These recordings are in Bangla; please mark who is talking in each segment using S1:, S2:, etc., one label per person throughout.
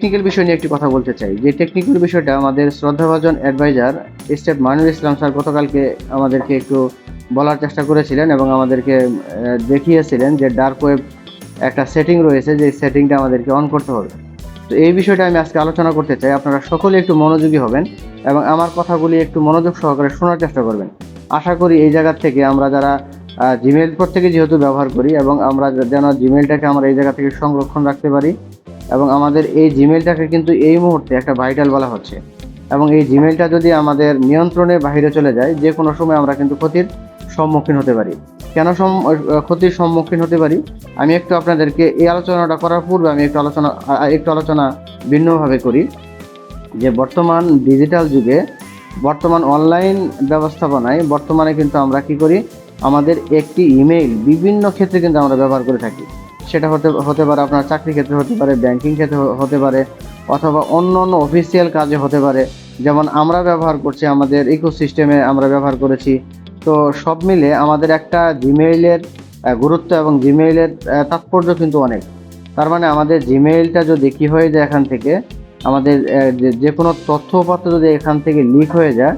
S1: টেকনিক্যাল বিষয় নিয়ে একটি কথা বলতে চাই। যে টেকনিক্যাল বিষয়টা আমাদের শ্রদ্ধাভাজন adviser step Mainul Islam sir গতকালকে আমাদেরকে একটু বলার চেষ্টা করেছিলেন এবং আমাদেরকে দেখিয়েছিলেন যে ডার্ক ওয়েব একটা সেটিং রয়েছে, যে সেটিংটা আমাদেরকে অন করতে হবে। তো এই বিষয়টা আমি আজকে আলোচনা করতে চাই। আপনারা সকলে একটু মনোযোগী হবেন এবং আমার কথাগুলি একটু মনোযোগ সহকারে শোনার চেষ্টা করবেন। আশা করি এই জায়গার থেকে আমরা যারা জিমেল প্রত্যেকে যেহেতু ব্যবহার করি এবং আমরা যেন জিমেলটাকে আমরা এই জায়গা থেকে সংরক্ষণ রাখতে পারি এবং আমাদের এই জিমেলটাকে কিন্তু এই মুহূর্তে একটা ভাইটাল বলা হচ্ছে। এবং এই জিমেলটা যদি আমাদের নিয়ন্ত্রণে বাইরে চলে যায়, যে কোনো সময় আমরা কিন্তু ক্ষতির সম্মুখীন হতে পারি। কেন ক্ষতির সম্মুখীন হতে পারি? আমি একটু আপনাদেরকে এই আলোচনাটা করার পূর্বে আমি একটু আলোচনা একটু আলোচনা ভিন্নভাবে করি যে বর্তমান ডিজিটাল যুগে, বর্তমান অনলাইন ব্যবস্থাপনায় বর্তমানে কিন্তু আমরা কি করি? আমাদের একটি ইমেইল বিভিন্ন ক্ষেত্রে কিন্তু আমরা ব্যবহার করে থাকি। সেটা হতে হতে পারে আপনার চাকরি ক্ষেত্রে হতে পারে ব্যাংকিং ক্ষেত্রে হতে পারে, অথবা অন্য অন্য অফিসিয়াল কাজে হতে পারে। যেমন আমরা ব্যবহার করছি, আমাদের ইকোসিস্টেমে আমরা ব্যবহার করেছি। তো সব মিলে আমাদের একটা জিমেইলের গুরুত্ব এবং জিমেইলের তাৎপর্য কিন্তু অনেক। তার মানে আমাদের জিমেইলটা যদি কি হয়ে যায় এখান থেকে, আমাদের যে- কোনো তথ্যপত্র যদি এখান থেকে লিক হয়ে যায়,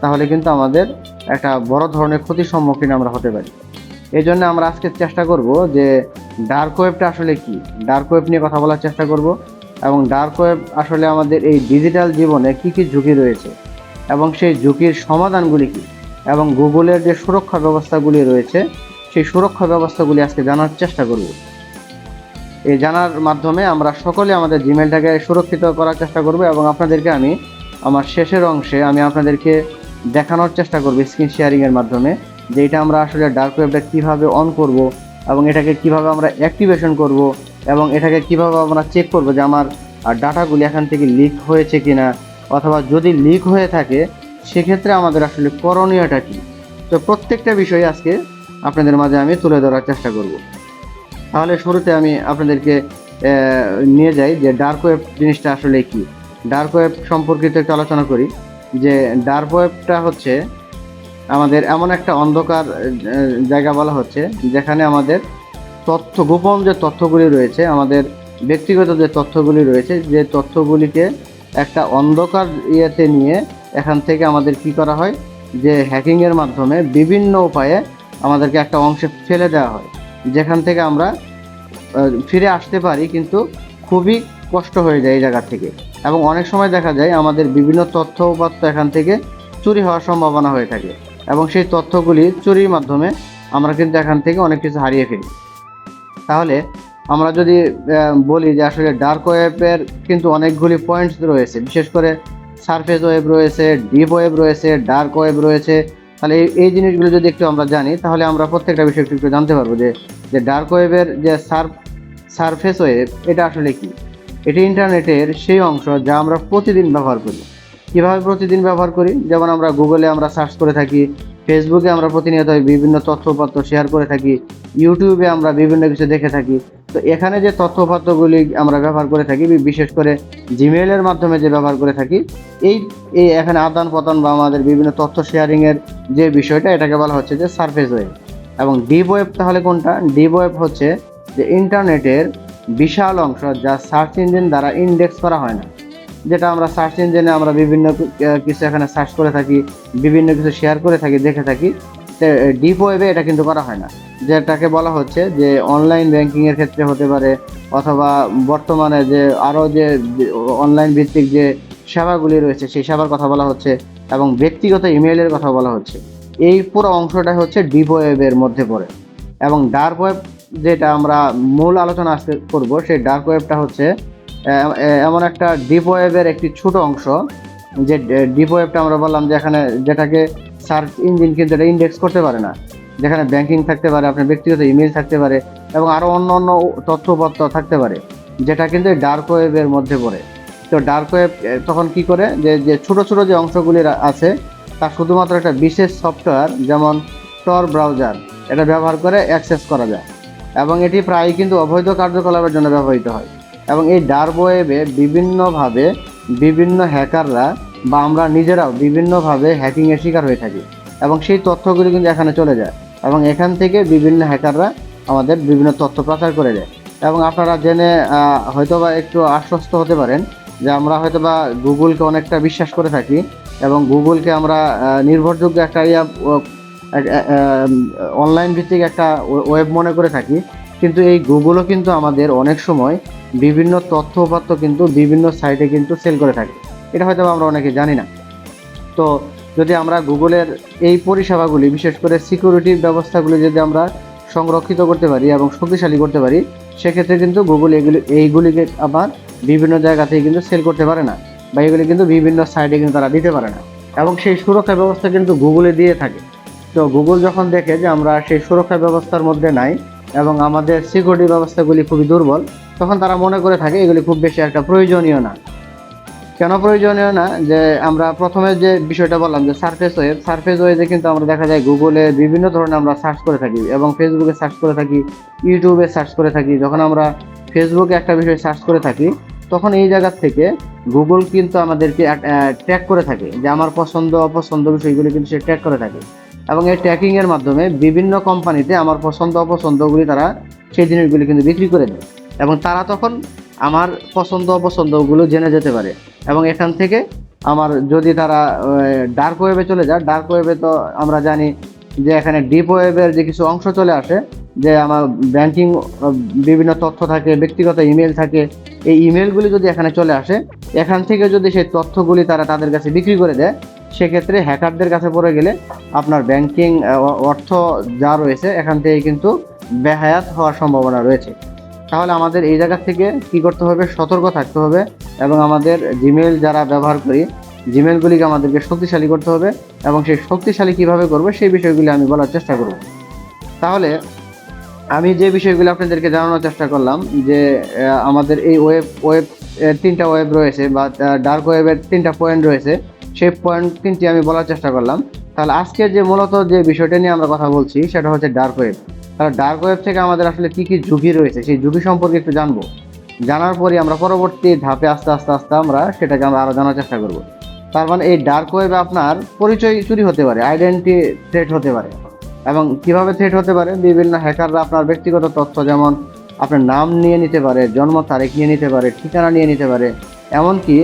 S1: তাহলে কিন্তু আমাদের একটা বড় ধরনের ক্ষতির সম্মুখীন আমরা হতে পারি। এই জন্য আমরা আজকে চেষ্টা করব যে ডার্ক ওয়েবটা আসলে কি? ডার্ক ওয়েব নিয়ে কথা বলার চেষ্টা করব এবং ডার্ক ওয়েব আসলে আমাদের এই ডিজিটাল জীবনে কি কি ঝুঁকি রয়েছে এবং সেই ঝুঁকির সমাধানগুলি কি? এবং গুগলের যে সুরক্ষা ব্যবস্থাগুলি রয়েছে, সেই সুরক্ষা ব্যবস্থাগুলি আজকে জানার চেষ্টা করব। এই জানার মাধ্যমে আমরা সকলে আমাদের জিমেলটাকে সুরক্ষিত করার চেষ্টা করব এবং আপনাদেরকে আমি আমার শেষের অংশে আমি আপনাদেরকে দেখানোর চেষ্টা করব স্ক্রিন শেয়ারিংয়ের মাধ্যমে। যে এটা আমরা আসলে ডার্ক ওয়েবটা কীভাবে অন করব এবং এটাকে কীভাবে আমরা অ্যাক্টিভেশন করব এবং এটাকে কীভাবে আমরা চেক করব যে আমার ডাটাগুলি এখান থেকে লিক হয়েছে কিনা অথবা যদি লিক হয়ে থাকে, সেক্ষেত্রে আমাদের আসলে করণীয়টা কী? তো প্রত্যেকটা বিষয় আজকে আপনাদের মাঝে আমি তুলে ধরার চেষ্টা করব। তাহলে শুরুতে আমি আপনাদেরকে নিয়ে যাই যে ডার্ক ওয়েব জিনিসটা আসলে কি। ডার্ক ওয়েব সম্পর্কিত একটু আলোচনা করি যে ডার্ক ওয়েবটা হচ্ছে আমাদের এমন একটা অন্ধকার জায়গা বলা হচ্ছে, যেখানে আমাদের তথ্য, গোপন যে তথ্যগুলি রয়েছে, আমাদের ব্যক্তিগত যে তথ্যগুলি রয়েছে, যে তথ্যগুলিকে একটা অন্ধকার ইয়েতে নিয়ে এখান থেকে আমাদের কি করা হয়? যে হ্যাকিংয়ের মাধ্যমে বিভিন্ন উপায়ে আমাদেরকে একটা অংশে ফেলে দেওয়া হয়। যেখান থেকে আমরা ফিরে আসতে পারি, কিন্তু খুবই কষ্ট হয়ে যায় এই জায়গা থেকে। এবং অনেক সময় দেখা যায় আমাদের বিভিন্ন তথ্য উপাত্ত এখান থেকে চুরি হওয়ার সম্ভাবনা হয়ে থাকে। এবং সেই তথ্যগুলি চুরির মাধ্যমে আমরা কিন্তু এখান থেকে অনেক কিছু হারিয়ে ফেলি। তাহলে আমরা যদি বলি যে আসলে ডার্ক ওয়েবের কিন্তু অনেকগুলি পয়েন্টস রয়েছে, বিশেষ করে সারফেস ওয়েব রয়েছে ডিপ ওয়েব রয়েছে ডার্ক ওয়েব রয়েছে, তাহলে এই- জিনিসগুলো যদি একটু আমরা জানি, তাহলে আমরা প্রত্যেকটা বিষয় একটু একটু জানতে পারব যে যে ডার্ক ওয়েবের যে সার্ফ সারফেস ওয়েব এটা আসলে কি? এটি ইন্টারনেটের সেই অংশ যা আমরা প্রতিদিন ব্যবহার করি। কীভাবে প্রতিদিন ব্যবহার করি? যেমন আমরা গুগলে আমরা সার্চ করে থাকি ফেসবুকে আমরা প্রতিনিয়ত বিভিন্ন তথ্যপত্র শেয়ার করে থাকি ইউটিউবে আমরা বিভিন্ন কিছু দেখে থাকি। তো এখানে যে তথ্যপত্রগুলি আমরা ব্যবহার করে থাকি বিশেষ করে জিমেইলের মাধ্যমে যে ব্যবহার করে থাকি, এই এই এখানে আদান প্রদান বা আমাদের বিভিন্ন তথ্য শেয়ারিংয়ের যে বিষয়টা, এটাকে বলা হচ্ছে যে সারফেস ওয়েব এবং ডিপ ওয়েব তাহলে কোনটা? ডিপ ওয়েব হচ্ছে যে ইন্টারনেটের বিশাল অংশ যা সার্চ ইঞ্জিন দ্বারা ইন্ডেক্স করা হয় না। যেটা আমরা সার্চ ইঞ্জিনে আমরা বিভিন্ন কিছু এখানে সার্চ করে থাকি, বিভিন্ন কিছু শেয়ার করে থাকি, দেখে থাকি ডিপ ওয়েবে এটা কিন্তু করা হয় না। যেটাকে বলা হচ্ছে যে অনলাইন ব্যাংকিংয়ের ক্ষেত্রে হতে পারে, অথবা বর্তমানে যে আরও যে অনলাইন ভিত্তিক যে সেবাগুলি রয়েছে, সেই সেবার কথা বলা হচ্ছে এবং ব্যক্তিগত ইমেইলের কথা বলা হচ্ছে। এই পুরো অংশটা হচ্ছে ডিপ ওয়েবের মধ্যে পড়ে। এবং ডার্ক ওয়েব যেটা আমরা মূল আলোচনা আজকে করব, সেই ডার্ক ওয়েবটা হচ্ছে এমন একটা ডিপ ওয়েবের একটি ছোট অংশ, যে ডিপ ওয়েবটা আমরা বললাম যে এখানে যেটাকে সার্চ ইঞ্জিন কিন্তু এটা ইন্ডেক্স করতে পারে না। যেখানে ব্যাংকিং থাকতে পারে, আপনার ব্যক্তিগত ইমেল থাকতে পারে, এবং আরও অন্য অন্য তথ্যপত্র থাকতে পারে, যেটা কিন্তু ডার্ক ওয়েবের মধ্যে পড়ে। তো ডার্ক ওয়েব তখন কি করে? যে যে ছোট ছোট যে অংশগুলি আছে, তা শুধুমাত্র একটা বিশেষ সফটওয়্যার যেমন টর ব্রাউজার এটা ব্যবহার করে অ্যাক্সেস করা যায়। এবং এটি প্রায়ই কিন্তু অবৈধ কার্যকলাপের জন্য ব্যবহৃত হয়। এবং এই ডার্ক ওয়েবে বিভিন্নভাবে বিভিন্ন হ্যাকাররা বা আমরা নিজেরাও বিভিন্নভাবে হ্যাকিংয়ের শিকার হয়ে থাকি এবং সেই তথ্যগুলি কিন্তু এখানে চলে যায় এবং এখান থেকে বিভিন্ন হ্যাকাররা আমাদের বিভিন্ন তথ্য প্রচার করে দেয়। এবং আপনারা জেনে হয়তোবা একটু আশ্বস্ত হতে পারেন যে আমরা হয়তোবা গুগলকে অনেকটা বিশ্বাস করে থাকি এবং গুগলকে আমরা নির্ভরযোগ্য একটা ইয়া অনলাইন ভিত্তিক একটা ওয়েব মনে করে থাকি। কিন্তু এই গুগলও কিন্তু আমাদের অনেক সময় বিভিন্ন তথ্য উপাত্ত কিন্তু বিভিন্ন সাইটে কিন্তু সেল করে থাকে। এটা হয়তো আমরা অনেকে জানি না। তো যদি আমরা গুগলের এই পরিষেবাগুলি, বিশেষ করে সিকিউরিটির ব্যবস্থাগুলি যদি আমরা সংরক্ষিত করতে পারি এবং শক্তিশালী করতে পারি, সেক্ষেত্রে কিন্তু গুগল এগুলি, এইগুলিকে আবার বিভিন্ন জায়গাতেই কিন্তু সেল করতে পারে না বা এগুলি কিন্তু বিভিন্ন সাইটে কিন্তু তারা দিতে পারে না। এবং সেই সুরক্ষা ব্যবস্থা কিন্তু গুগলে দিয়ে থাকে। তো গুগল যখন দেখে যে আমরা সেই সুরক্ষা ব্যবস্থার মধ্যে নাই এবং আমাদের সিকিউরিটি ব্যবস্থাগুলি খুবই দুর্বল, তখন তারা মনে করে থাকে এগুলি খুব বেশি একটা প্রয়োজনীয় না। কেন প্রয়োজনীয় না? যে আমরা প্রথমে যে বিষয়টা বললাম যে সার্ফেস ওয়েব সার্ফেস ওয়েবে কিন্তু আমরা দেখা যায় গুগলে বিভিন্ন ধরনের আমরা সার্চ করে থাকি এবং ফেসবুকে সার্চ করে থাকি ইউটিউবে সার্চ করে থাকি। যখন আমরা ফেসবুকে একটা বিষয় সার্চ করে থাকি, তখন এই জায়গা থেকে গুগল কিন্তু আমাদেরকে ট্র্যাক করে থাকে যে আমার পছন্দ, অপছন্দ বিষয়গুলি কিন্তু সে ট্র্যাক করে থাকে। এবং এই ট্র্যাকিংয়ের মাধ্যমে বিভিন্ন কোম্পানিতে আমার পছন্দ অপছন্দগুলি তারা সেই জিনিসগুলি কিন্তু বিক্রি করে দেয়। এবং তারা তখন আমার পছন্দ অপছন্দগুলো জেনে যেতে পারে। এবং এখান থেকে আমার যদি তারা ডার্ক ওয়েবে চলে যায় ডার্ক ওয়েবে তো আমরা জানি যে এখানে ডিপ ওয়েবের যে কিছু অংশ চলে আসে, যে আমার ব্যাংকিং বিভিন্ন তথ্য থাকে, ব্যক্তিগত ইমেল থাকে, এই ইমেলগুলি যদি এখানে চলে আসে, এখান থেকে যদি সেই তথ্যগুলি তারা তাদের কাছে বিক্রি করে দেয় সেক্ষেত্রে হ্যাকারদের কাছে পড়ে গেলে আপনার ব্যাংকিং অর্থ যা রয়েছে, এখান থেকে কিন্তু বেহায়াত হওয়ার সম্ভাবনা রয়েছে। তাহলে আমাদের এই জায়গা থেকে কি করতে হবে? সতর্ক থাকতে হবে এবং আমাদের জিমেল যারা ব্যবহার করি জিমেলগুলিকে আমাদেরকে শক্তিশালী করতে হবে এবং সেই শক্তিশালী কীভাবে করবে সেই বিষয়গুলি আমি বলার চেষ্টা করব। তাহলে আমি যে বিষয়গুলো আপনাদেরকে জানানোর চেষ্টা করলাম যে আমাদের এই ওয়েব ওয়েব তিনটা ওয়েব রয়েছে বা ডার্ক ওয়েবের তিনটা পয়েন্ট রয়েছে। সেই পয়েন্ট তিনটি আমি বলার চেষ্টা করলাম। তাহলে আজকে যে মূলত যে বিষয়টা নিয়ে আমরা কথা বলছি, সেটা হচ্ছে ডার্ক ওয়েব তাহলে ডার্ক ওয়েব থেকে আমাদের আসলে কি কি ঝুঁকি রয়েছে, সেই ঝুঁকি সম্পর্কে একটু জানব। জানার পরে আমরা পরবর্তী ধাপে আস্তে আস্তে আস্তে আমরা সেটাকে আমরা আরও জানার চেষ্টা করব। তার মানে এই ডার্ক ওয়েবে আপনার পরিচয় চুরি হতে পারে আইডেন্টি থ্রেট হতে পারে এবং কীভাবে থ্রেট হতে পারে? বিভিন্ন হ্যাকাররা আপনার ব্যক্তিগত তথ্য যেমন আপনার নাম নিয়ে নিতে পারে, জন্ম তারিখ নিয়ে নিতে পারে, ঠিকানা নিয়ে নিতে পারে, এমনকি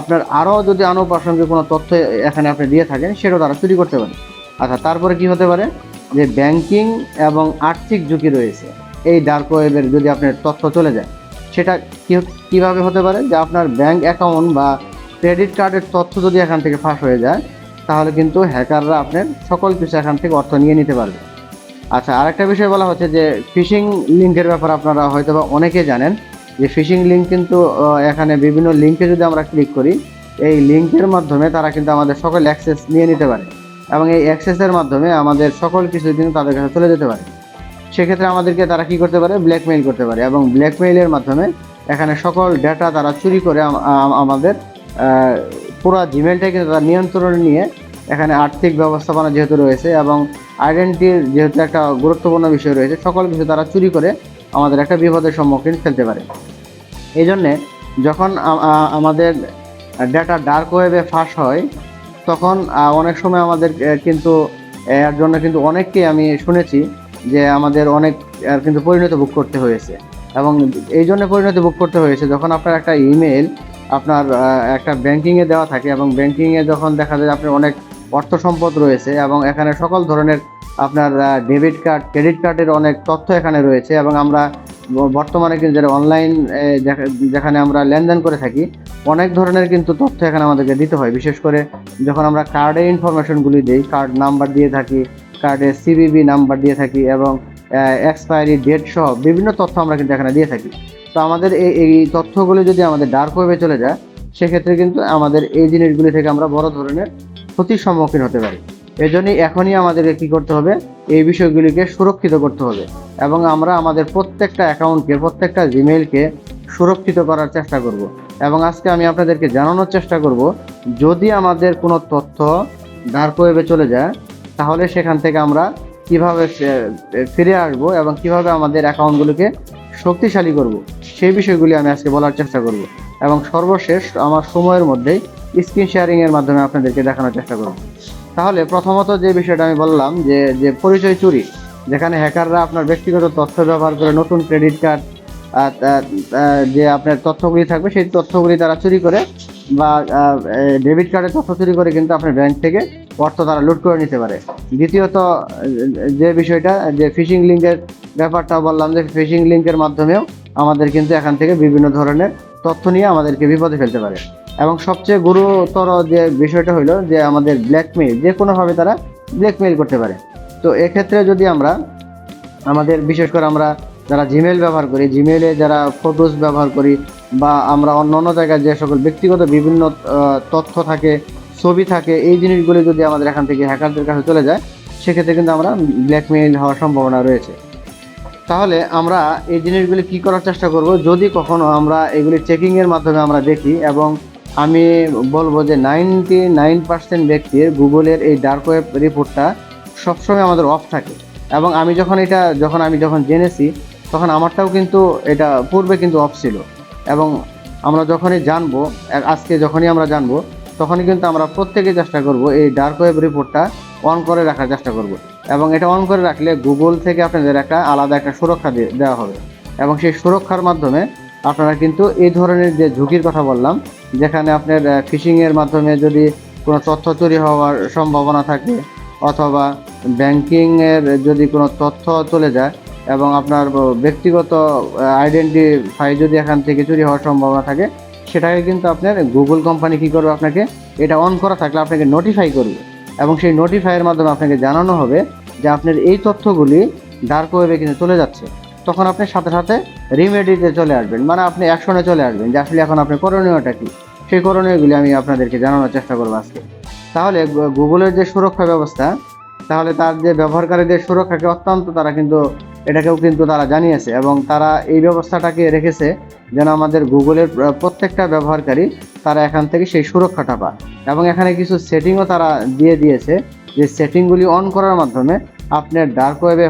S1: আপনার আরও যদি আনুপ্রাসঙ্গিক কোনো তথ্য এখানে আপনি দিয়ে থাকেন, সেটাও তারা চুরি করতে পারে। আচ্ছা তারপরে কি হতে পারে? যে ব্যাংকিং এবং আর্থিক ঝুঁকি রয়েছে। এই ডার্ক ওয়েবের যদি আপনার তথ্য চলে যায়, সেটা কীভাবে হতে পারে? যে আপনার ব্যাংক অ্যাকাউন্ট বা ক্রেডিট কার্ডের তথ্য যদি এখান থেকে ফাঁস হয়ে যায়, তাহলে কিন্তু হ্যাকাররা আপনার সকল কিছু এখান থেকে অর্থ নিয়ে নিতে পারবে। আচ্ছা আরেকটা বিষয় বলা হচ্ছে যে ফিশিং লিঙ্কের ব্যাপারে আপনারা হয়তো বা অনেকে জানেন। যে ফিশিং লিঙ্ক কিন্তু এখানে বিভিন্ন লিঙ্কে যদি আমরা ক্লিক করি, এই লিঙ্কের মাধ্যমে তারা কিন্তু আমাদের সকল অ্যাক্সেস নিয়ে নিতে পারে। এবং এই অ্যাক্সেসের মাধ্যমে আমাদের সকল কিছু কিন্তু তাদের কাছে চলে যেতে পারে। সেক্ষেত্রে আমাদেরকে তারা কি করতে পারে? ব্ল্যাকমেইল করতে পারে। এবং ব্ল্যাকমেইলের মাধ্যমে এখানে সকল ডেটা তারা চুরি করে আম- আম- আমাদের পুরো জিমেলটাকে কিন্তু তারা নিয়ন্ত্রণে নিয়ে এখানে আর্থিক ব্যবস্থাপনা যেহেতু রয়েছে এবং আইডেন্টিটির যেহেতু একটা গুরুত্বপূর্ণ বিষয় রয়েছে, সকল কিছু তারা চুরি করে আমাদের একটা বিপদের সম্মুখীন ফেলতে পারে। এই জন্যে যখন আমাদের ডেটা ডার্ক ওয়েবে ফাঁস হয়, তখন অনেক সময় আমাদের কিন্তু এর জন্য কিন্তু অনেককে আমি শুনেছি যে আমাদের অনেক কিন্তু পরিণতি বুক করতে হয়েছে। এবং এই জন্য পরিণতি বুক করতে হয়েছে যখন আপনার একটা ইমেল আপনার একটা ব্যাংকিংয়ে দেওয়া থাকে এবং ব্যাংকিংয়ে যখন দেখা যায় আপনার অনেক অর্থ সম্পদ রয়েছে এবং এখানে সকল ধরনের আপনার ডেবিট কার্ড ক্রেডিট কার্ডের অনেক তথ্য এখানে রয়েছে এবং আমরা বর্তমানে কিন্তু যারা অনলাইন যেখানে আমরা লেনদেন করে থাকি, অনেক ধরনের কিন্তু তথ্য এখানে আমাদেরকে দিতে হয়। বিশেষ করে যখন আমরা কার্ডে ইনফরমেশনগুলি দিই কার্ড নাম্বার দিয়ে থাকি কার্ডে সিবিবি নাম্বার দিয়ে থাকি এবং এক্সপায়ারি ডেট সহ বিভিন্ন তথ্য আমরা কিন্তু এখানে দিয়ে থাকি। তো আমাদের এই এই তথ্যগুলি যদি আমাদের ডার্ক ওয়েবে চলে যায়, সেক্ষেত্রে কিন্তু আমাদের এই জিনিসগুলি থেকে আমরা বড় ধরনের ক্ষতির সম্মুখীন হতে পারি। এই জন্যই এখনই আমাদেরকে কি করতে হবে? এই বিষয়গুলিকে সুরক্ষিত করতে হবে এবং আমরা আমাদের প্রত্যেকটা অ্যাকাউন্টকে প্রত্যেকটা জিমেইলকে সুরক্ষিত করার চেষ্টা করব। এবং আজকে আমি আপনাদেরকে জানানোর চেষ্টা করব, যদি আমাদের কোনো তথ্য ডার্ক ওয়েবে চলে যায়, তাহলে সেখান থেকে আমরা কীভাবে ফিরে আসব এবং কীভাবে আমাদের অ্যাকাউন্টগুলোকে শক্তিশালী করব, সেই বিষয়গুলি আমি আজকে বলার চেষ্টা করব। এবং সর্বশেষ আমার সময়ের মধ্যেই স্ক্রিন শেয়ারিংয়ের মাধ্যমে আপনাদেরকে দেখানোর চেষ্টা করব। তাহলে প্রথমত যে বিষয়টা আমি বললাম যে যে পরিচয় চুরি, যেখানে হ্যাকাররা আপনার ব্যক্তিগত তথ্য ব্যবহার করে নতুন ক্রেডিট কার্ড যে আপনার তথ্যগুলি থাকবে, সেই তথ্যগুলি তারা চুরি করে বা ডেবিট কার্ডের তথ্য চুরি করে কিন্তু আপনার ব্যাংক থেকে অর্থ তারা লুট করে নিতে পারে। দ্বিতীয়ত, যে বিষয়টা, যে ফিশিং লিঙ্কের ব্যাপারটা বললাম, যে ফিশিং লিঙ্কের মাধ্যমেও আমাদের কিন্তু এখান থেকে বিভিন্ন ধরনের তথ্য নিয়ে আমাদেরকে বিপদে ফেলতে পারে। এবং সবচেয়ে গুরুতর যে বিষয়টা হলো যে আমাদের ব্ল্যাকমেইল যে কোনোভাবে তারা ব্ল্যাকমেইল করতে পারে। তো এক্ষেত্রে যদি আমরা আমাদের, বিশেষ করে আমরা যারা জিমেল ব্যবহার করি জিমেলে যারা ফটোস ব্যবহার করি বা আমরা অন্য অন্য জায়গায় যে সকল ব্যক্তিগত বিভিন্ন তথ্য থাকে, ছবি থাকে, এই জিনিসগুলি যদি আমাদের এখান থেকে হ্যাকারদের কাছে চলে যায়, সেক্ষেত্রে কিন্তু আমরা ব্ল্যাকমেইল হওয়ার সম্ভাবনা রয়েছে। তাহলে আমরা এই জিনিসগুলি কি করার চেষ্টা করব? যদি কখনো আমরা এগুলি চেকিংয়ের মাধ্যমে আমরা দেখি এবং আমি বলব যে নাইনটি নাইন পার্সেন্ট ব্যক্তির গুগলের এই ডার্ক ওয়েব রিপোর্টটা সবসময় আমাদের অফ থাকে। এবং আমি যখন এটা, যখন আমি যখন জেনেছি, তখন আমারটাও কিন্তু এটা পূর্বে কিন্তু অফ ছিল। এবং আমরা যখনই জানব, আজকে যখনই আমরা জানব, তখনই কিন্তু আমরা প্রত্যেকে চেষ্টা করব এই ডার্ক ওয়েব রিপোর্টটা অন করে রাখার চেষ্টা করব। এবং এটা অন করে রাখলে গুগল থেকে আপনাদের একটা আলাদা একটা সুরক্ষা দেওয়া হবে। এবং সেই সুরক্ষার মাধ্যমে আপনারা কিন্তু এই ধরনের যে ঝুঁকির কথা বললাম, যেখানে আপনার ফিশিংয়ের মাধ্যমে যদি কোনো তথ্য চুরি হওয়ার সম্ভাবনা থাকে, অথবা ব্যাংকিংয়ের যদি কোনো তথ্য চলে যায় এবং আপনার ব্যক্তিগত আইডেন্টিফাই যদি এখান থেকে চুরি হওয়ার সম্ভাবনা থাকে, সেটাকে কিন্তু আপনার গুগল কোম্পানি কী করবে আপনাকে, এটা অন করা থাকলে আপনাকে নোটিফাই করবে। এবং সেই নোটিফাইয়ের মাধ্যমে আপনাকে জানানো হবে যে আপনার এই তথ্যগুলি ডার্ক ওয়েবে কিন্তু চলে যাচ্ছে। তখন আপনি সাথে সাথে রিমেডিতে চলে আসবেন। মানে আপনি অ্যাকশনে চলে আসবেন যে আসলে এখন আপনি করণীয়টা কি? সেই করণীয়গুলি আমি আপনাদেরকে জানানোর চেষ্টা করব আজকে। তাহলে গুগলের যে সুরক্ষা ব্যবস্থা, তাহলে তার যে ব্যবহারকারীদের সুরক্ষাকে অত্যন্ত তারা কিন্তু, এটাকেও কিন্তু তারা জানিয়েছে এবং তারা এই ব্যবস্থাটাকে রেখেছে যেন আমাদের গুগলের প্রত্যেকটা ব্যবহারকারী তারা এখান থেকে সেই সুরক্ষাটা পায়। এবং এখানে কিছু সেটিংও তারা দিয়ে দিয়েছে যে সেটিংগুলি অন করার মাধ্যমে আপনার ডার্ক ওয়েবে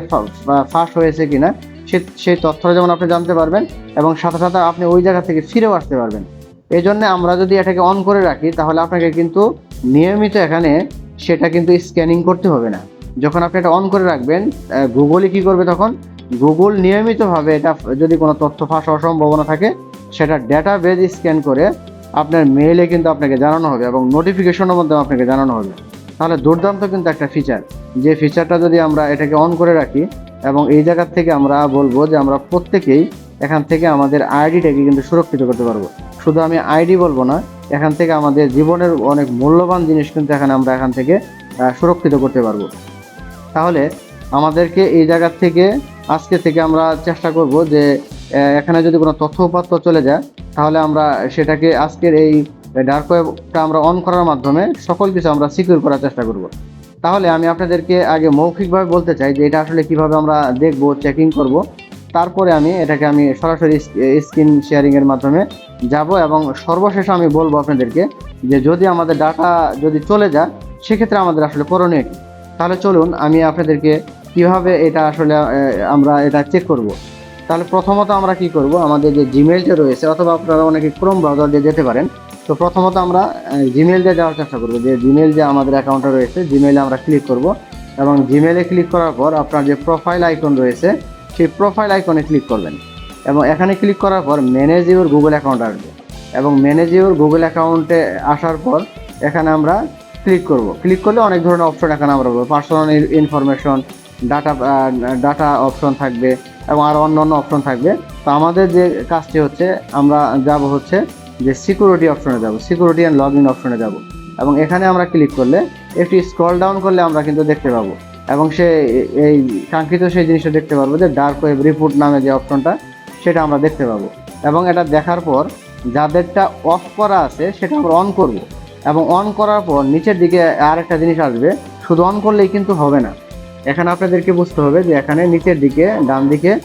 S1: ফাঁস হয়েছে কিনা সে সেই তথ্যটা যেমন আপনি জানতে পারবেন এবং সাথে সাথে আপনি ওই জায়গা থেকে ফিরেও আসতে পারবেন। এই জন্য আমরা যদি এটাকে অন করে রাখি, তাহলে আপনাকে কিন্তু নিয়মিত এখানে সেটা কিন্তু স্ক্যানিং করতে হবে না। যখন আপনি এটা অন করে রাখবেন গুগলই কি করবে তখন? গুগল নিয়মিতভাবে এটা যদি কোনো তথ্য ফাঁস হওয়ার সম্ভাবনা থাকে, সেটা ডেটা বেজ স্ক্যান করে আপনার মেইলে কিন্তু আপনাকে জানানো হবে এবং নোটিফিকেশনের মাধ্যমে আপনাকে জানানো হবে। তাহলে দুর্দান্ত কিন্তু একটা ফিচার যে ফিচারটা যদি আমরা এটাকে অন করে রাখি এবং এই জায়গা থেকে আমরা বলব যে আমরা প্রত্যেকেই এখান থেকে আমাদের আইডিটাকে কিন্তু সুরক্ষিত করতে পারব। শুধু আমি আইডি বলব না, এখান থেকে আমাদের জীবনের অনেক মূল্যবান জিনিস কিন্তু এখানে আমরা এখান থেকে সুরক্ষিত করতে পারব। তাহলে আমাদেরকে এই জায়গা থেকে, আজকে থেকে আমরা চেষ্টা করব যে এখানে যদি কোনো তথ্য উপাত্ত চলে যায়, তাহলে আমরা সেটাকে আজকের এই ডার্ক ওয়েবটা আমরা অন করার মাধ্যমে সকল কিছু আমরা সিকিউর করার চেষ্টা করব। তাহলে আমি আপনাদেরকে আগে মৌখিকভাবে বলতে চাই যে এটা আসলে কীভাবে আমরা দেখব চেকিং করব। তারপরে আমি এটাকে আমি সরাসরি স্ক্রিন শেয়ারিংয়ের মাধ্যমে যাব এবং সর্বশেষে আমি বলব আপনাদেরকে যে যদি আমাদের ডাটা যদি চলে যায়, সেক্ষেত্রে আমাদের আসলে করণীয় কি? তাহলে চলুন আমি আপনাদেরকে কীভাবে এটা আসলে আমরা এটা চেক করব। তাহলে প্রথমত আমরা কি করব? আমাদের যে জিমেলটা রয়েছে, অথবা আপনারা অনেকে ক্রোম ব্রাউজার দিয়ে যেতে পারেন। তো প্রথমত আমরা জিমেল দিয়ে যাওয়ার চেষ্টা করব। যে জিমেল যে আমাদের অ্যাকাউন্টে রয়েছে জিমেলে আমরা ক্লিক করব। এবং জিমেলে ক্লিক করার পর আপনার যে প্রোফাইল আইকন রয়েছে, সেই প্রোফাইল আইকনে ক্লিক করবেন। এবং এখানে ক্লিক করার পর ম্যানেজ ইউর গুগল অ্যাকাউন্ট আসবে। এবং ম্যানেজ ইউর গুগল অ্যাকাউন্টে আসার পর এখানে আমরা ক্লিক করব। ক্লিক করলে অনেক ধরনের অপশন এখানে আমরা পাবো। Personal information data data option থাকবে এবং আরও অন্য অন্য অপশন থাকবে। তো আমাদের যে কাজটি হচ্ছে, আমরা যাব হচ্ছে যে সিকিউরিটি অপশনে যাব সিকিউরিটি অ্যান্ড লগ ইন অপশনে যাব। এবং এখানে আমরা ক্লিক করলে, একটু স্ক্রল ডাউন করলে আমরা কিন্তু দেখতে পাবো। এবং সে এই কাঙ্ক্ষিত সেই জিনিসটা দেখতে পারব যে ডার্ক ওয়েব রিপোর্ট নামে যে অপশনটা সেটা আমরা দেখতে পাবো। এবং এটা দেখার পর, যাদেরটা অফ করা আছে, সেটা আমরা অন করব। এবং অন করার পর, নিচের দিকে আর একটা জিনিস আসবে, শুধু অন করলেই কিন্তু হবে না। এখানে আপনাদেরকে বুঝতে হবে যে এখানে নিচের দিকে, ডান দিকে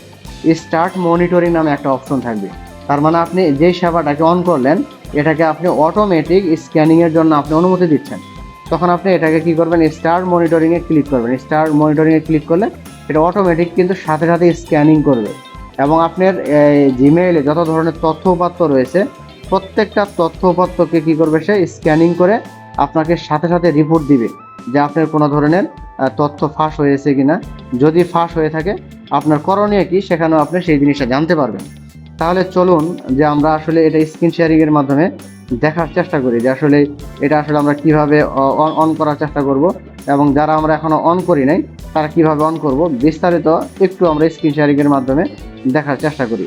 S1: স্টার্ট মনিটরিং নামে একটা অপশন থাকবে। তার মানে আপনি যে সেবাটাকে অন করলেন, এটাকে আপনি অটোমেটিক স্ক্যানিংয়ের জন্য আপনি অনুমতি দিচ্ছেন। তখন আপনি এটাকে কি করবেন? স্টার মনিটরিংয়ে ক্লিক করবেন। স্টার মনিটরিংয়ে ক্লিক করলে এটা অটোমেটিক কিন্তু সাথে সাথে স্ক্যানিং করবে। এবং আপনার জিমেইলে যত ধরনের তথ্য উপাত্ত রয়েছে, প্রত্যেকটা তথ্য উপাত্তকে কী করবে সে? স্ক্যানিং করে আপনাকে সাথে সাথে রিপোর্ট দিবে যে আপনার কোনো ধরনের তথ্য ফাঁস হয়েছে কিনা। যদি ফাঁস হয়ে থাকে, আপনার করণীয় কি? সেখানেও আপনি সেই জিনিসটা জানতে পারবেন। তাহলে চলুন যে আমরা আসলে এটা স্ক্রিন শেয়ারিংয়ের মাধ্যমে দেখার চেষ্টা করি যে আসলে এটা আসলে আমরা কীভাবে অন করার চেষ্টা করব এবং যারা আমরা এখনও অন করি নাই, তারা কীভাবে অন করব, বিস্তারিত একটু আমরা স্ক্রিন শেয়ারিংয়ের মাধ্যমে দেখার চেষ্টা করি।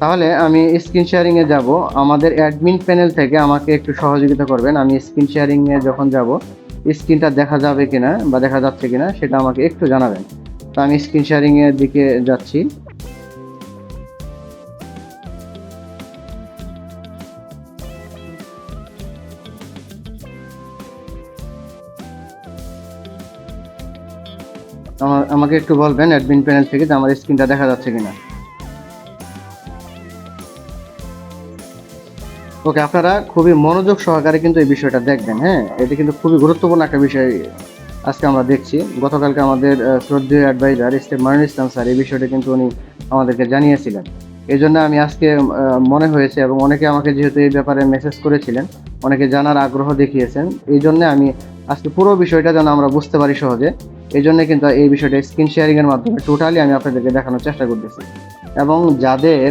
S1: তাহলে আমি স্ক্রিন শেয়ারিংয়ে যাব, আমাদের অ্যাডমিন প্যানেল থেকে আমাকে একটু সহযোগিতা করবেন। আমি স্ক্রিন শেয়ারিংয়ে যখন যাব, স্ক্রিনটা দেখা যাবে কিনা বা দেখা যাচ্ছে কিনা সেটা আমাকে একটু জানাবেন। তো আমি স্ক্রিন শেয়ারিংয়ের দিকে যাচ্ছি। আমাকে একটু বলবেন অ্যাডমিন প্যানেল থেকে যে আমার স্ক্রিনটা দেখা যাচ্ছে কিনা। ওকে আপনারা খুবই মনোযোগ সহকারে কিন্তু এই বিষয়টা দেখবেন হ্যাঁ? এটা কিন্তু খুবই গুরুত্বপূর্ণ একটা বিষয় আজকে আমরা দেখছি। গতকালকে আমাদের শ্রদ্ধেয় অ্যাডভাইজার স্টেপ মারুন ইসলাম স্যার এই বিষয়টা কিন্তু উনি আমাদেরকে জানিয়েছিলেন। এই জন্য আমি আজকে মনে হয়েছে এবং অনেকে আমাকে যেহেতু এই ব্যাপারে মেসেজ করেছিলেন, অনেকে জানার আগ্রহ দেখিয়েছেন, এই জন্য আমি আজকে পুরো বিষয়টা যেন আমরা বুঝতে পারি সহজে। এই জন্য কিন্তু এই বিষয়টা স্ক্রিন শেয়ারিংয়ের মাধ্যমে টোটালি আমি আপনাদেরকে দেখানোর চেষ্টা করতেছি। এবং যাদের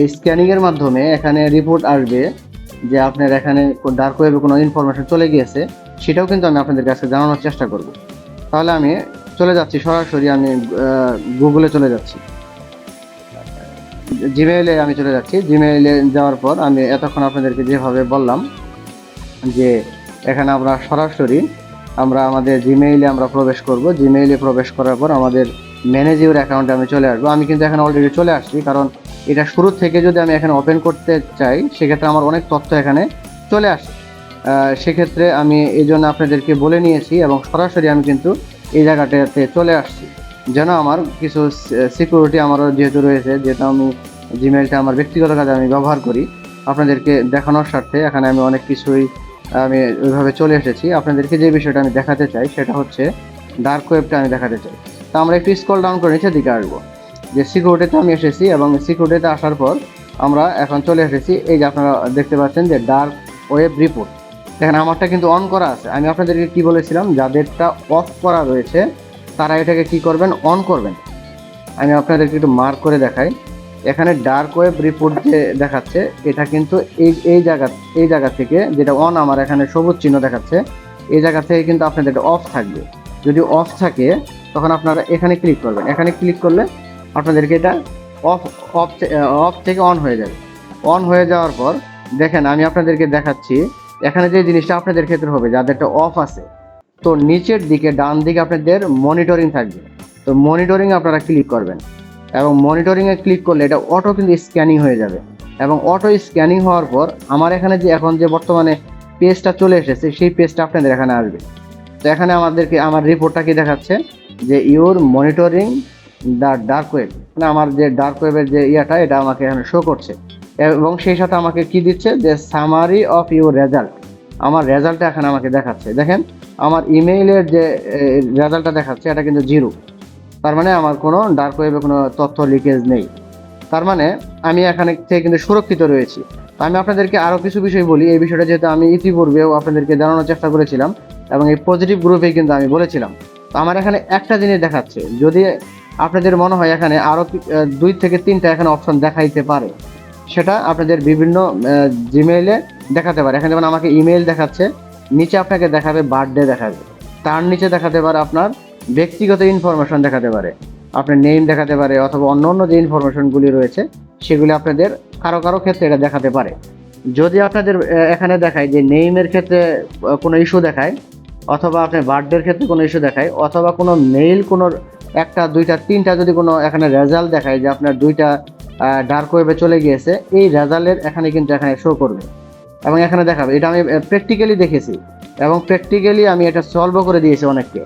S1: এই স্ক্যানিংয়ের মাধ্যমে এখানে রিপোর্ট আসবে যে আপনার এখানে ডার্ক ওয়েবে কোনো ইনফরমেশন চলে গিয়েছে, সেটাও কিন্তু আমি আপনাদের কাছে জানানোর চেষ্টা করব। তাহলে আমি চলে যাচ্ছি, সরাসরি আমি গুগলে চলে যাচ্ছি। জিমেইলে আমি চলে যাচ্ছি। জিমেইলে যাওয়ার পর আমি এতক্ষণ আপনাদেরকে যেভাবে বললাম যে, এখানে আমরা সরাসরি আমরা আমাদের জিমেইলে আমরা প্রবেশ করব। জিমেইলে প্রবেশ করার পর আমাদের ম্যানেজিওর অ্যাকাউন্টে আমি চলে আসব। আমি কিন্তু এখানে অলরেডি চলে আসছি, কারণ এটা শুরু থেকে যদি আমি এখানে ওপেন করতে চাই, সেক্ষেত্রে আমার অনেক তথ্য এখানে চলে আসে। সেক্ষেত্রে আমি এই জন্য আপনাদেরকে বলে নিয়েছি এবং সরাসরি আমি কিন্তু এই জায়গাটাতে চলে আসছি। যেন আমার কিছু সিকিউরিটি আমারও যেহেতু রয়েছে, যেহেতু আমি জিমেলটা আমার ব্যক্তিগত কাজে আমি ব্যবহার করি, আপনাদেরকে দেখানোর স্বার্থে এখানে আমি অনেক কিছুই, আমি ওইভাবে চলে এসেছি। আপনাদেরকে যে বিষয়টা আমি দেখাতে চাই সেটা হচ্ছে ডার্ক ওয়েবটা আমি দেখাতে চাই। তা আমরা একটু স্কল ডাউন করে নিচের দিকে আসব। যে সিকিউরিটিতে আমি এসেছি এবং সিকিউরিটিতে আসার পর আমরা এখন চলে এসেছি। এই যে আপনারা দেখতে পাচ্ছেন যে ডার্ক ওয়েব রিপোর্ট দেখেন, আমারটা কিন্তু অন করা আছে। আমি আপনাদেরকে কি বলেছিলাম? যাদেরটা অফ করা রয়েছে তারা এটাকে কি করবেন? অন করবেন। আমি আপনাদেরকে একটু মার্ক করে দেখাই। এখানে ডার্ক ওয়েব রিপোর্ট যে দেখাচ্ছে, এটা কিন্তু এই এই জায়গা এই জায়গা থেকে যেটা অন আমার এখানে সবুজ চিহ্ন দেখাচ্ছে, এই জায়গা থেকে কিন্তু আপনাদের অফ থাকবে। যদি অফ থাকে, তখন আপনারা এখানে ক্লিক করবেন। এখানে ক্লিক করলে আপনাদেরকে এটা অফ অফ অফ থেকে অন হয়ে যাবে। অন হয়ে যাওয়ার পর, দেখেন আমি আপনাদেরকে দেখাচ্ছি, এখানে যে জিনিসটা আপনাদের ক্ষেত্রে হবে যাদেরটা অফ আছে তো নিচের দিকে ডান দিকে আপনাদের মনিটরিং থাকবে। তো মনিটরিং আপনারা ক্লিক করবেন এবং মনিটরিংয়ে ক্লিক করলে এটা অটো কিন্তু স্ক্যানিং হয়ে যাবে। এবং অটো স্ক্যানিং হওয়ার পর আমার এখানে যে এখন যে বর্তমানে পেজটা চলে এসেছে, সেই পেজটা আপনাদের এখানে আসবে। তো এখানে আমাদেরকে আমার রিপোর্টটা কি দেখাচ্ছে? যে your monitoring the dark web মানে আমার যে ডার্ক ওয়েবের যে ইয়াটা, এটা আমাকে এখানে শো করছে। এবং সেই সাথে আমাকে কি দিচ্ছে? যে সামারি অফ ইউর রেজাল্ট আমার রেজাল্টটা এখন আমাকে দেখাচ্ছে। দেখেন, আমার ইমেইলের যে রেজাল্টটা দেখাচ্ছে, এটা কিন্তু জিরো। তার মানে আমার কোনো ডার্ক ওয়েবে কোনো তথ্য লিকেজ নেই। তার মানে আমি এখানে থেকে কিন্তু সুরক্ষিত রয়েছি। আমি আপনাদেরকে আরও কিছু বিষয় বলি। এই বিষয়টা যেহেতু আমি ইতিপূর্বেও আপনাদেরকে জানানোর চেষ্টা করেছিলাম এবং এই পজিটিভ গ্রুপে কিন্তু আমি বলেছিলাম। তো আমার এখানে একটা জিনিস দেখাচ্ছে। যদি আপনাদের মনে হয় এখানে আরও দুই থেকে তিনটা এখানে অপশন দেখাইতে পারে সেটা আপনাদের বিভিন্ন জিমেইলে দেখাতে পারে। এখানে যেমন আমাকে ইমেল দেখাচ্ছে, নিচে আপনাকে দেখাবে বার্থডে দেখাবে। তার নিচে দেখাতে পারে আপনার ব্যক্তিগত ইনফরমেশন দেখাতে পারে, আপনার নেম দেখাতে পারে, অথবা অন্য অন্য যে ইনফরমেশনগুলি রয়েছে, সেগুলি আপনাদের কারও কারও ক্ষেত্রে এটা দেখাতে পারে। যদি আপনাদের এখানে দেখায় যে নেইমের ক্ষেত্রে কোনো ইস্যু দেখায়, অথবা আপনার বার্থডের ক্ষেত্রে কোনো ইস্যু দেখায়, অথবা কোনো মেইল কোনো একটা, দুইটা, তিনটা যদি কোনো এখানে রেজাল্ট দেখায় যে আপনার দুইটা ডার্ক ওয়েবে চলে গিয়েছে। এই রেজাল্টের এখানে কিন্তু এখানে শো করবে। এবং এখানে দেখাবে, এটা আমি প্র্যাকটিক্যালি দেখেছি। এবং প্র্যাকটিক্যালি আমি এটা সলভও করে দিয়েছি অনেককে।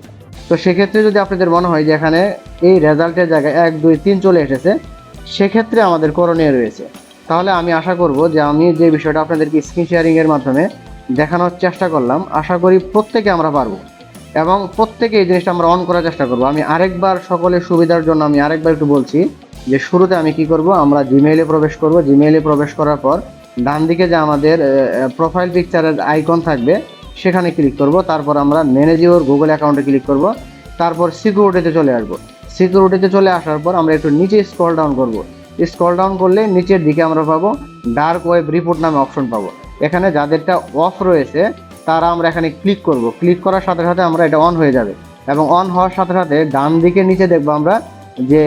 S1: তো সেক্ষেত্রে যদি আপনাদের মনে হয় যে এখানে এই রেজাল্টের জায়গায় এক, দুই, তিন চলে এসেছে, সেক্ষেত্রে আমাদের করণীয় রয়েছে। তাহলে আমি আশা করব যে আমি যে বিষয়টা আপনাদেরকে স্ক্রিন শেয়ারিং এর মাধ্যমে দেখানোর চেষ্টা করলাম, আশা করি প্রত্যেকে আমরা পারব। এবং প্রত্যেকে এই জিনিসটা আমরা অন করার চেষ্টা করব। আমি আরেকবার সকলের সুবিধার জন্য আমি আরেকবার একটু বলছি যে শুরুতে আমি কি করব? আমরা জিমেইলে প্রবেশ করব। জিমেইলে প্রবেশ করার পর ডান দিকে যে আমাদের প্রোফাইল পিকচারের আইকন থাকবে, সেখানে ক্লিক করব। তারপর আমরা ম্যানেজিওর গুগল অ্যাকাউন্টে ক্লিক করব। তারপর সিকিউরিটিতে চলে আসব। সিকিউরিটিতে চলে আসার পর আমরা একটু নিচে স্ক্রল ডাউন করব। স্ক্রল ডাউন করলে নিচের দিকে আমরা পাবো ডার্ক ওয়েব রিপোর্ট নামে অপশন পাবো। এখানে যাদেরটা অফ রয়েছে, তারা আমরা এখানে ক্লিক করব। ক্লিক করার সাথে সাথে আমরা এটা অন হয়ে যাবে। এবং অন হওয়ার সাথে সাথে ডান দিকে নিচে দেখব আমরা যে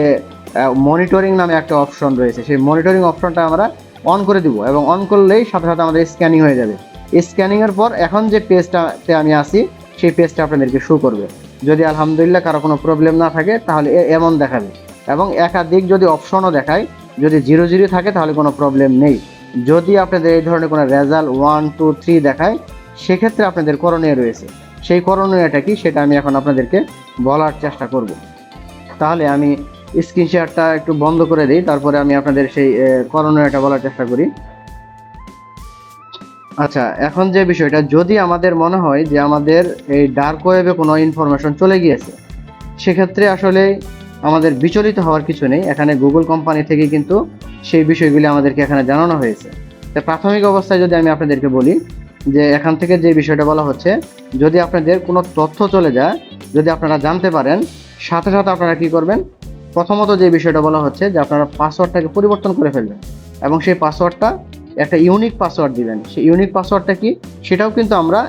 S1: মনিটরিং নামে একটা অপশন রয়েছে। সেই মনিটরিং অপশনটা আমরা অন করে দিব এবং অন করলেই সাথে সাথে আমাদের স্ক্যানিং হয়ে যাবে। স্ক্যানিংয়ের পর এখন যে পেজটাতে আমি আসি সেই পেজটা আপনাদেরকে শো করবে। যদি আলহামদুলিল্লাহ কারও কোনো প্রবলেম না থাকে, তাহলে এমন দেখাবে। এবং একাধিক যদি অপশনও দেখায়, যদি জিরো জিরো থাকে, তাহলে কোনো প্রবলেম নেই। যদি আপনাদের এই ধরনের কোনো রেজাল্ট ওয়ান টু থ্রি দেখায়, সেক্ষেত্রে আপনাদের করণীয় রয়েছে। সেই করণীয়টা কি, সেটা আমি এখন আপনাদেরকে বলার চেষ্টা করব। তাহলে আমি স্ক্রিন শেয়ারটা একটু বন্ধ করে দিই, তারপরে আমি আপনাদের সেই করণীয়টা বলার চেষ্টা করি। আচ্ছা এখন যে বিষয়টা, যদি আমাদের মনে হয় যে আমাদের এই ডার্ক ওয়েবে কোনো ইনফরমেশন চলে গিয়েছে, সেক্ষেত্রে আসলে আমাদের বিচলিত হওয়ার কিছু নেই। এখানে গুগল কোম্পানি থেকে কিন্তু সেই বিষয়গুলি আমাদেরকে এখানে জানানো হয়েছে। তো প্রাথমিক অবস্থায় যদি আমি আপনাদেরকে বলি যে এখান থেকে যে বিষয়টা বলা হচ্ছে, যদি আপনাদের কোনো তথ্য চলে যায়, যদি আপনারা জানতে পারেন, সাথে সাথে আপনারা কি করবেন? প্রথমত যে বিষয়টা বলা হচ্ছে যে আপনারা পাসওয়ার্ডটাকে পরিবর্তন করে ফেলবেন এবং সেই পাসওয়ার্ডটা একটা ইউনিক পাসওয়ার্ড দিবেন। সেই ইউনিক পাসওয়ার্ডটা কি? সেটাও কিন্তু আমরা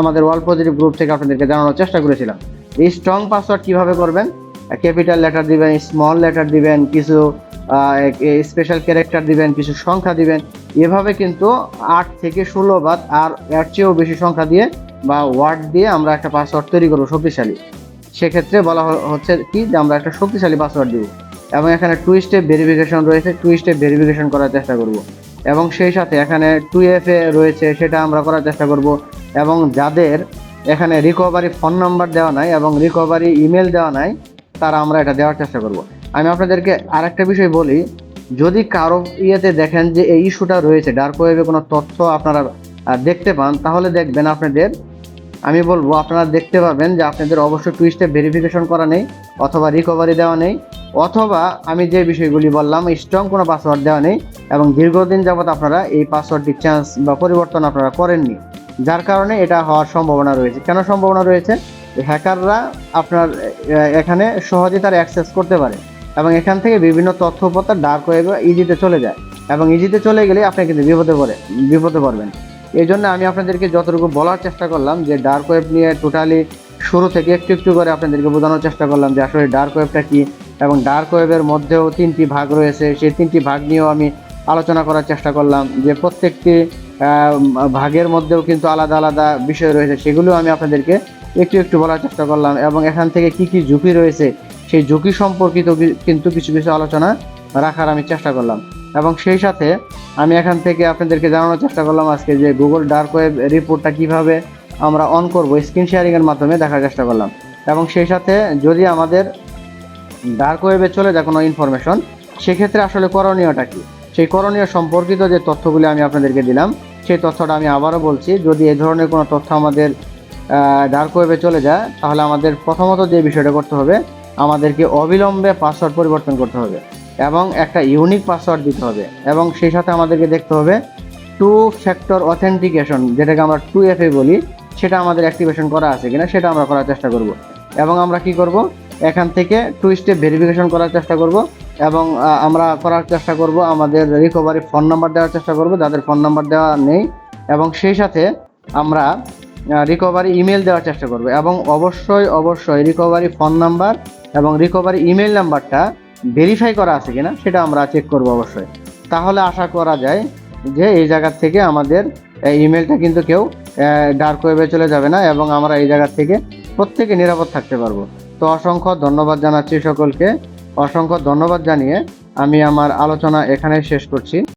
S1: আমাদের ওয়াল পজিটিভ গ্রুপ থেকে আপনাদেরকে জানানোর চেষ্টা করেছিলাম। এই স্ট্রং পাসওয়ার্ড কীভাবে করবেন? ক্যাপিটাল লেটার দিবেন স্মল লেটার দিবেন, কিছু স্পেশাল ক্যারেক্টার দিবেন, কিছু সংখ্যা দিবেন। এভাবে কিন্তু আট থেকে ষোলো বা আর এর চেয়েও বেশি সংখ্যা দিয়ে বা ওয়ার্ড দিয়ে আমরা একটা পাসওয়ার্ড তৈরি করব শক্তিশালী। সেক্ষেত্রে বলা হচ্ছে কি যে আমরা একটা শক্তিশালী পাসওয়ার্ড দিব। এবং এখানে টু স্টেপ ভেরিফিকেশন রয়েছে টু স্টেপ ভেরিফিকেশন করার চেষ্টা করব। এবং সেই সাথে এখানে টু এফ এ রয়েছে, সেটা আমরা করার চেষ্টা করব। এবং যাদের এখানে রিকভারি ফোন নাম্বার দেওয়া নাই এবং রিকভারি ইমেল দেওয়া নাই, তারা আমরা এটা দেওয়ার চেষ্টা করব। আমি আপনাদেরকে আরেকটা বিষয় বলি, যদি কারও ইয়েতে দেখেন যে এই ইস্যুটা রয়েছে ডার্ক ওয়েবে কোনো তথ্য আপনারা দেখতে পান, তাহলে দেখবেন আপনাদের আমি বলব, আপনারা দেখতে পাবেন যে আপনাদের অবশ্যই টু স্টেপ ভেরিফিকেশন করা নেই, অথবা রিকভারি দেওয়া নেই, অথবা আমি যে বিষয়গুলি বললাম স্ট্রং কোনো পাসওয়ার্ড দেওয়া নেই, এবং দীর্ঘদিন যাবৎ আপনারা এই পাসওয়ার্ডটি চেঞ্জ বা পরিবর্তন আপনারা করেননি, যার কারণে এটা হওয়ার সম্ভাবনা রয়েছে। কেন সম্ভাবনা রয়েছে? হ্যাকাররা আপনার এখানে সহজে তারা অ্যাক্সেস করতে পারে, এবং এখান থেকে বিভিন্ন তথ্যপত্র ডার্ক ওয়েবে ইজিতে চলে যায়, এবং ইজিতে চলে গেলে আপনি কিন্তু বিপদে পড়ে, বিপদে পড়বেন। এই জন্য আমি আপনাদেরকে যতটুকু বলার চেষ্টা করলাম যে ডার্ক ওয়েব নিয়ে টোটালি শুরু থেকে একটু একটু করে আপনাদেরকে বোঝানোর চেষ্টা করলাম যে আসলে ডার্ক ওয়েবটা কী এবং ডার্ক ওয়েবের মধ্যেও তিনটি ভাগ রয়েছে। সেই তিনটি ভাগ নিয়েও আমি আলোচনা করার চেষ্টা করলাম যে প্রত্যেকটি ভাগের মধ্যেও কিন্তু আলাদা আলাদা বিষয় রয়েছে, সেগুলো আমি আপনাদেরকে একটু একটু বলার চেষ্টা করলাম এবং এখান থেকে কি কি ঝুঁকি রয়েছে, সেই ঝুঁকি সম্পর্কিত কিন্তু কিছু কিছু আলোচনা রাখার আমি চেষ্টা করলাম। এবং সেই সাথে আমি এখান থেকে আপনাদেরকে জানানোর চেষ্টা করলাম আজকে যে গুগল ডার্ক ওয়েব রিপোর্টটা কীভাবে আমরা অন করব স্ক্রিন শেয়ারিংয়ের মাধ্যমে দেখার চেষ্টা করলাম। এবং সেই সাথে যদি আমাদের ডার্ক ওয়েবে চলে যায় কোনো ইনফরমেশন সেক্ষেত্রে আসলে করণীয়টা কি? সেই করণীয় সম্পর্কিত যে তথ্যগুলি আমি আপনাদেরকে দিলাম, সেই তথ্যটা আমি আবারও বলছি, যদি এই ধরনের কোনো তথ্য আমাদের ডার্ক ওয়েবে চলে যায়, তাহলে আমাদের প্রথমত যে বিষয়টা করতে হবে, আমাদেরকে অবিলম্বে পাসওয়ার্ড পরিবর্তন করতে হবে। এবং একটা ইউনিক পাসওয়ার্ড দিতে হবে। এবং সেই সাথে আমাদেরকে দেখতে হবে টু ফ্যাক্টর অথেন্টিকেশন যেটাকে আমরা টু এফ এ বলি, সেটা আমাদের অ্যাক্টিভেশন করা আছে কিনা সেটা আমরা করার চেষ্টা করব। এবং আমরা কি করব? এখান থেকে টু স্টেপ ভেরিফিকেশন করার চেষ্টা করব এবং আমরা করার চেষ্টা করব আমাদের রিকভারি ফোন নাম্বার দেওয়ার চেষ্টা করব, যাদের ফোন নাম্বার দেওয়া নেই। এবং সেই সাথে আমরা রিকভারি ইমেল দেওয়ার চেষ্টা করব। এবং অবশ্যই অবশ্যই রিকভারি ফোন নাম্বার এবং রিকভারি ইমেল নাম্বারটা ভেরিফাই করা আছে কিনা সেটা আমরা চেক করব অবশ্যই। তাহলে আশা করা যায় যে এই জায়গা থেকে আমাদের ইমেলটা কিন্তু কেউ ডার্ক ওয়েবে চলে যাবে না এবং আমরা এই জায়গা থেকে প্রত্যেকে নিরাপদ থাকতে পারব। তো অসংখ্য ধন্যবাদ জানাচ্ছি সকলকে। অসংখ্য ধন্যবাদ জানিয়ে আমি আমার আলোচনা এখানে শেষ করছি।